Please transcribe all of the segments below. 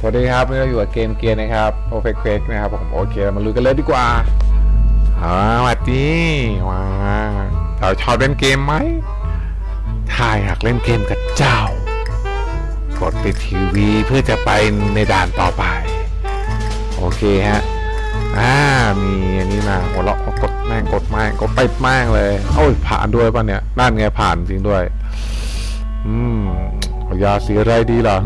สวัสดีครับนี่เราอยู่กับเกมเกียร์นะครับ Perfect Quake นะครับผมโอเคเรามาลุยกันเลยดีกว่าอ่าสวัสดีว้าเราชอบเล่นเกมไหมถ้าอยากเล่นเกมกับเจ้า กดปิดทีวีเพื่อจะไปในด่านต่อไป โอเคฮะอ่ามีอันนี้มาหัวเราะกดแม่งกดแม่งกดไปแม่งเลยโอ้ยผ่านด้วยป่ะเนี่ยนั่นไงผ่านจริงด้วย อืมอายาสีอะไรดีล่ะ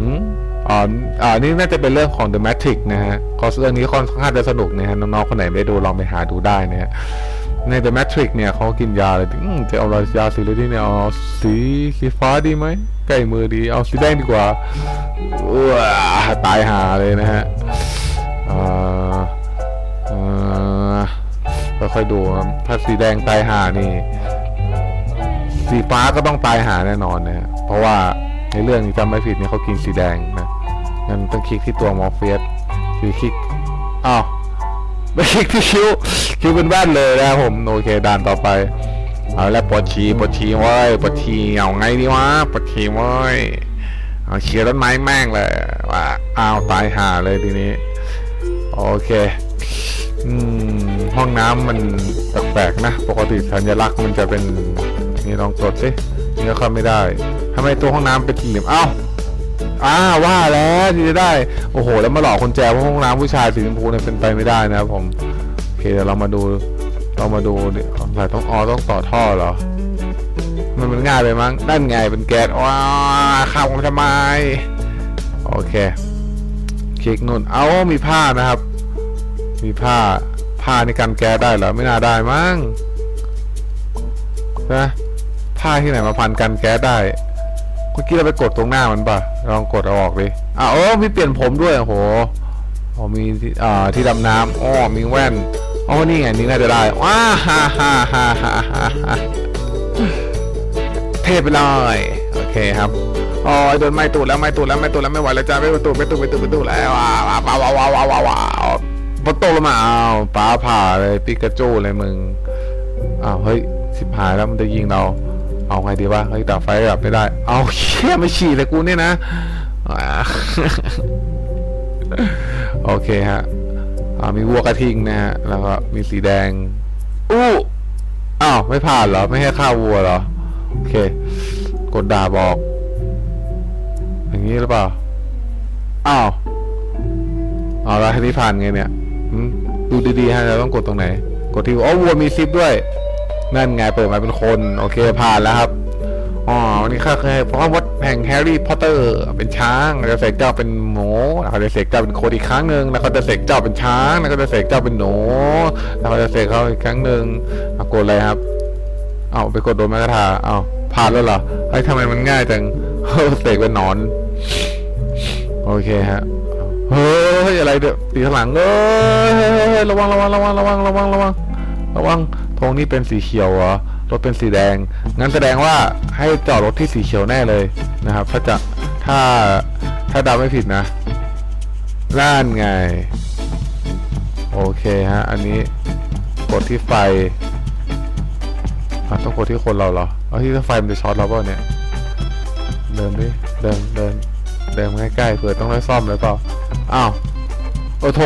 หึอ่าอ่านี่น่าจะเป็นเรื่องของ The Matrix นะฮะก็เรื่องนี้ค่อนข้างจะสนุกนะฮะน้องๆคนไหนไม่ด้ดูลองไปหาดูได้นะฮะใน The Matrix เนี่ยเขากินยาเลยอืมจะเอายาสีอะไรดีเนี่ยเอาสีสีฟ้าดีไหมใกล้มือดี เอาสีแดงดีกว่าว้าตายหาเลยนะฮะอ่าอ่าค่อยๆดูครับถ้าสีแดงตายหานี่ สีฟ้าก็ต้องตายหาแน่นอนนะฮะเพราะว่า ในเรื่องนี้จำไม่ผิดเนี่ยเขากินสีแดงนะงั้นต้องคลิกที่ตัวมอร์เฟียสคือคลิกอ้าวไม่คลิกที่คิ้วคิ้วเป็นแว่นเลยนะผมโอเคด่านต่อไปเอาแล้วปวดฉี่ปวดฉี่เว้ยปวดฉี่เอาไงดีวะปวดฉี่เว้ยเอาเชียร์ต้นไม้แม่งเลยว่าอ้าวตายห่าเลยทีนี้โอเคอืมห้องน้ำมันแปลกๆนะ ปกติสัญลักษณ์มันจะเป็นนี่ลองกดสินี่ก็เข้าไม่ได้ ทำไมตัวห้องน้ำเป็นสี่เหลี่ยมเอ้าอ้าว่าแล้วที่จะได้ โอ้โห แล้วมาหลอกคนแจว่าห้องน้ำผู้ชายสีชมพูเนี่ยเป็นไปไม่ได้นะครับผมโอเคเดี๋ยวเรามาดูเรามาดูดิสายต้องออต้องต่อท่อเหรอ มันมันง่ายไปมั้งนั่นไงเป็นแก๊สว้าข้าวมันทำไมโอเคคลิกนู่นเอามีผ้านะครับ มีผ้าผ้าในการแก๊สได้เหรอไม่น่าได้มั้งนะผ้าที่ไหนมาพันกันแก๊สได้ เมื่อกี้เราไปกดตรงหน้ามันป่ะ ลองกดเอาออกดิอะโอ้มีเปลี่ยนผมด้วย โอ้โหอ๋อมีที่อ่าที่ดำน้ำอ๋อมีแว่นอ๋อนี่ไงนี่น่าจะได้ว้าฮ่าฮ่าฮ่าฮ่าฮ่าเทไปเลยโอเคครับอ๋อโดนไม้ตูดแล้วไม้ตูดแล้วไม้ตูดแล้วไม่ไหวแล้วจ้าไม่ตูดไม่ตูดไม่ตูดไม่ตูดแล้วว้าวว้าวว้าวว้าวว้าวว้าวว้าวพอตกลงมาอ้าวป้าผ่าเลยปิกาจูเลยมึงอ้าวเฮ้ยสิบหายแล้วมันจะยิงเรา เอาไงดีวะเฮ้ยดับไฟดับไม่ได้ เอาเชี่ยไม่ฉี่เลยกูเนี่ยนะ โอเคฮะมีวัวกระทิงนะฮะ แล้วก็มีสีแดง อู้อ้าว ไม่ผ่านเหรอ ไม่ให้ฆ่าวัวเหรอ โอเค กดด่าบอก อย่างนี้หรือเปล่า อ้าวเอาละทีนี้ผ่านไงเนี่ยดูดีๆฮะเราต้องกดตรงไหน กดที่อ๋อวัวมีซิปด้วย นั่นไงเปิดมาเป็นคน โอเคผ่านแล้วครับอ๋อวันนี้ข้าเคยเพราะว่าวัดแห่งแฮร์รี่พอตเตอร์เป็นช้างแล้วเสกเจ้าเป็นหมูแล้วก็จะเสกเจ้าเป็นโคอีกครั้งหนึ่งแล้วก็จะเสกเจ้าเป็นช้างแล้วก็จะเสกเจ้าเป็นหนูแล้วก็จะเสกเขาอีกครั้งหนึ่งเอากดอะไรครับ เอาไปกดโดนไม้กทาเอาผ่านแล้วเหรอไอ้ยทำไมมันง่ายจังเสกเป็นหนอน โอเคฮะเฮ้ยอะไรเดี๋ยวตีข้างหลังเอ้ยระวังระวังระวังระวังระวังระวังระวัง ธงนี่เป็นสีเขียวเหรอรถเป็นสีแดง งั้นแสดงว่าให้จอดรถที่สีเขียวแน่เลยนะครับ ถ้าจะถ้าถ้าเดาไม่ผิดนะนั่นไง โอเคฮะ อันนี้กดที่ไฟต้องกดที่คนเราเหรอ เอาที่ถ้าไฟมันจะช็อตเราเปล่าเนี่ย เดินดิ เดินเดินเดินใกล้ๆเผื่อต้องได้ซ่อมเลยเปล่า อ้าว โอ้โถ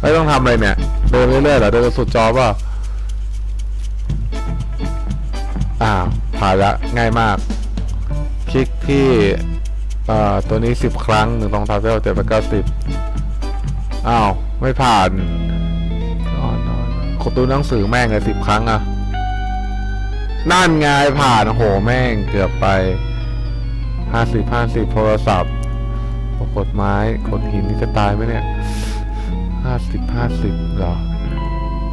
ไม่ต้องทำอะไรเนี่ย เดินเรื่อยๆเหรอ เดินสุดจอปล่ อ้าผ่านละง่ายมาก คลิกที่ตัวนี้สิบครั้งหนึ่งตองทาเซลเจ็ดไปเก้าสิบอ้าว ไม่ผ่านอ๋อกดตัวหนังสือแม่งเลยสิบครั้งอะนั่นไงผ่านโอ้โหแม่งเกือบไปห้าสิบห้าสิบโทรศัพท์กดไม้กดหินนี่จะตายไหมเนี่ยห้าสิบห้าสิบเหรอ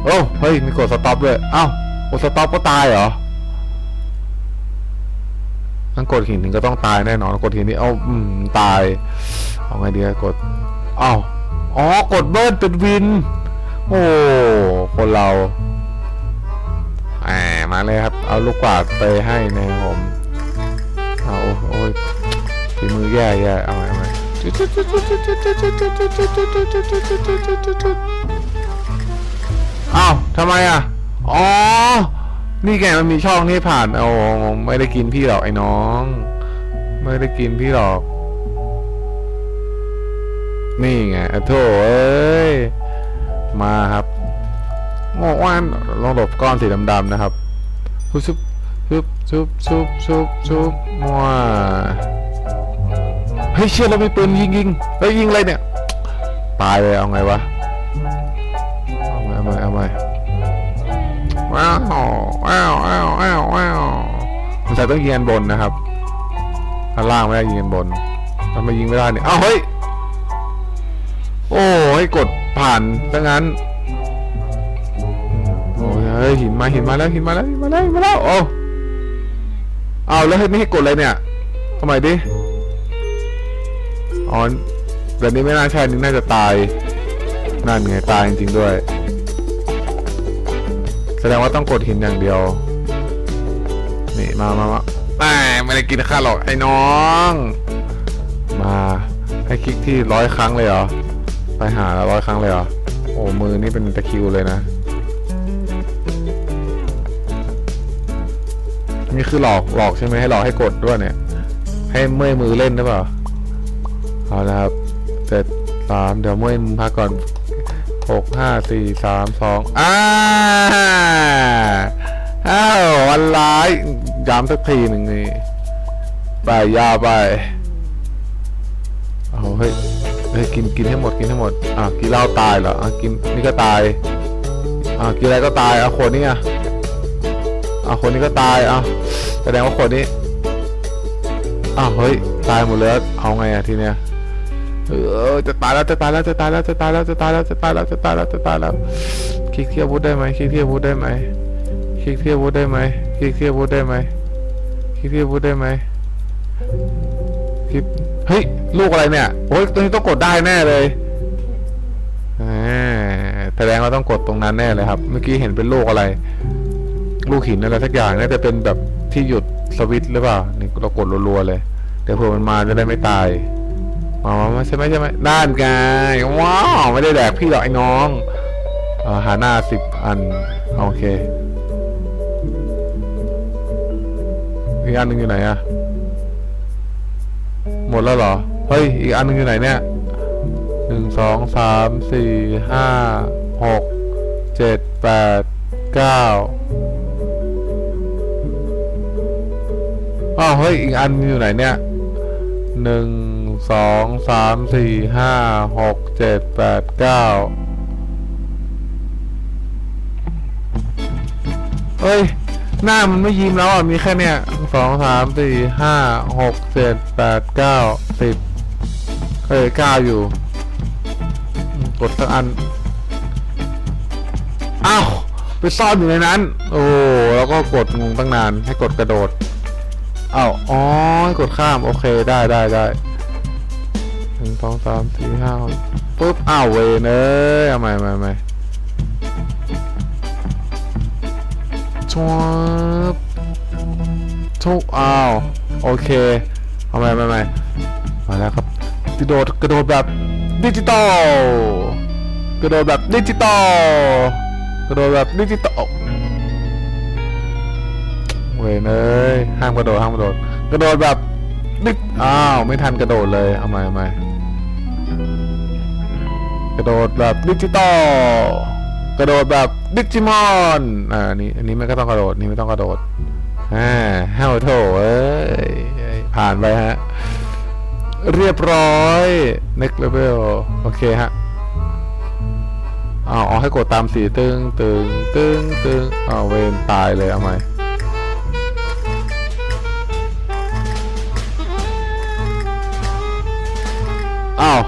โอ้เฮ้ยมีกดสต็อปด้วยเอ้า กดสต็อปก็ตายเหรอ งั้นกดหินถึงก็ต้องตายแน่นอนกดหินนี่เอาอืมตาย เอาไงดีกดเอ้าอ๋อกดเบิร์นเป็นวิน โอ้คนเราแหมมาเลยครับ เอาลูกกวาดไปให้นะครับผมเอาโอ้ยฝีมือแย่แย่เอาใหม่เอาใหม่อ้าวทำไมอะ อ๋อ นี่แกมันมีช่องที่ผ่านโอ้ไม่ได้กินพี่หรอกไอ้น้อง ไม่ได้กินพี่หรอก นี่ไงอะโถเอ้ยมาครับงอว่านลองหลบก้อนสีดำๆนะครับชุบชุบชุบชุบชุบชุบว้าเฮ้ยเชื่อแล้วมีปืนยิงยิงเฮ้ยยิงอะไรเนี่ย ตายเลยเอาไงวะ เอาไงเอาไงเอาไง ว้าวว้าวว้าวว้าวว้าวมันจะต้องยิงอันบนนะครับอันล่างไม่ได้ยิงอันบนทำไมยิงไม่ได้เนี่ยอ้าวเฮ้ยโอ้ให้กดผ่านซะงั้นโอ้ยเหินมาหินมาแล้วหินมาแล้วหินมาแล้วมาแล้วโอ้เอาแล้วให้ไม่ให้กดเลยเนี่ยทำไมดิอ๋อแบบนี้ไม่น่าใช่นี่น่าจะตายนั่นไงตายจริงๆด้วย แสดงว่าต้องกดหินอย่างเดียว นี่มามามาแหม่ไม่ได้กินข้าวหรอกไอ้น้อง มาให้คลิกที่ร้อยครั้งเลยเหรอ ไปหาแล้วร้อยครั้งเลยเหรอ โอ้มือนี่เป็นตะคริวเลยนะ นี่คือหลอกหลอกใช่ไหมให้หลอกให้กดด้วยเนี่ย ให้เมื่อยมือเล่นหรือเปล่า เอาละครับเจ็ดสามเดี๋ยวเมื่อยมือพักก่อน หกห้าสี่สามสองอ้าอ้าววันร้ายย้ำสักทีหนึ่งนี่ไปยาวไปเอาเฮ้ยเฮ้ยกินกินให้หมดกินให้หมดอะกินเหล้าตายเหรออะกินนี่ก็ตายอะกินอะไรก็ตายอะคนนี้อะอะคนนี้ก็ตายอะแสดงว่าคนนี้อ้าวเฮ้ยตายหมดเลยเอาไงอะทีเนี้ย เออจะตายแล้วจะตายแล้วจะตายแล้วจะตายแล้วจะตายแล้วจะตายแล้วจะตายแล้วจะตายแล้วคลิกเทียบวุธได้ไหมคลิกเทียบวุธได้ไหมคลิกเทียบวุธได้ไหมคลิกเทียบวุธได้ไหมคลิกเทียบวุธได้ไหมคลิกเฮ้ยลูกอะไรเนี่ยโอ้ยตัวนี้ต้องกดได้แน่เลยแสดงว่าต้องกดตรงนั้นแน่เลยครับ เมื่อกี้เห็นเป็นลูกอะไร ลูกหินอะไรสักอย่างน่าจะเป็นแบบที่หยุดสวิตหรือเปล่านี่เรากดรัวๆเลยเดี๋ยวเผื่อมันมาจะได้ไม่ตาย อ๋อไม่ใช่ไหมใช่ไหมด้านกายว้าวไม่ได้แดกพี่หรอกไอ้น้องอ่อหาหน้าสิบอัน โอเคอีกอันหนึ่งอยู่ไหนอะหมดแล้วเหรอ เฮ้ย อีกอันหนึ่งอยู่ไหนเนี่ยหนึ่งสองสามสี่ห้าหกเจ็ดแปดเก้าอ้าวเฮ้ย อีกอันอยู่ไหนเนี่ยหนึ่ง สองสามสี่ห้าหกเจ็ดแปดเก้าเอ้ย หน้ามันไม่ยิ้มแล้วอะ มีแค่เนี้ยสองสามสี่ห้าหกเจ็ดแปดเก้าสิบเอ้ยเก้าอยู่ กดสักอัน อ้าว ไปซ่อนอยู่ในนั้น โอ้แล้วก็กดงงตั้งนาน ให้กดกระโดดอ้าวอ๋อ กดข้าม โอเค ได้ได้ได้ หนึ่งสองสามสี่ห้าปุ๊บอ้าวเวนเอ้ยเอาใหม่ใหม่ใหม่ชวบทุกอ้าวโอเคเอาใหม่ใหม่ใหม่มาแล้วครับกระโดดกระโดดแบบดิจิตอลกระโดดแบบดิจิตอลกระโดดแบบดิจิตอลเวยเอ้ยห้ามกระโดดห้ามกระโดด กระโดดแบบนึกอ้าว ไม่ทันกระโดดเลยเอาใหม่เอาใหม่ กระโดดแบบดิจิตอลกระโดดแบบดิจิมอนอ่านี้อันนี้ไม่ก็ต้องกระโดดนี่ไม่ต้องกระโดดอ่าเฮ้าโถเอ้ยผ่านไปฮะเรียบร้อย next level โอเคฮะอ้าวเอาให้กดตามสีตึงตึงตึงตึงอ้าวเวนตายเลยเอาใหมอ้าว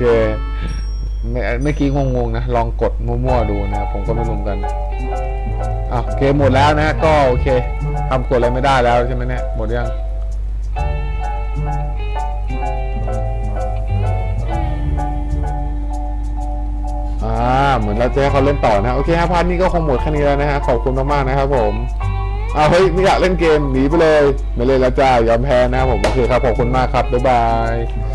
เคเมื่อเมื่อกี้งงๆนะลองกดมั่วๆดูนะครับผมก็ไม่รู้เหมือนกันอะเกมหมดแล้วนะก็โอเคทำกดอะไรไม่ได้แล้วใช่ไหมเนี่ยหมดยังอ่าเหมือนเราจะให้เขาเล่นต่อนะโอเคครับพาร์ทนี้ก็คงหมดแค่นี้แล้วนะฮะขอบคุณมากๆนะครับผมเอาเฮ้ยไม่อยากเล่นเกมหนีไปเลย ไม่เล่นแล้วจ้ายอมแพ้นะครับผมโอเคครับขอบคุณมากครับบ๊ายบาย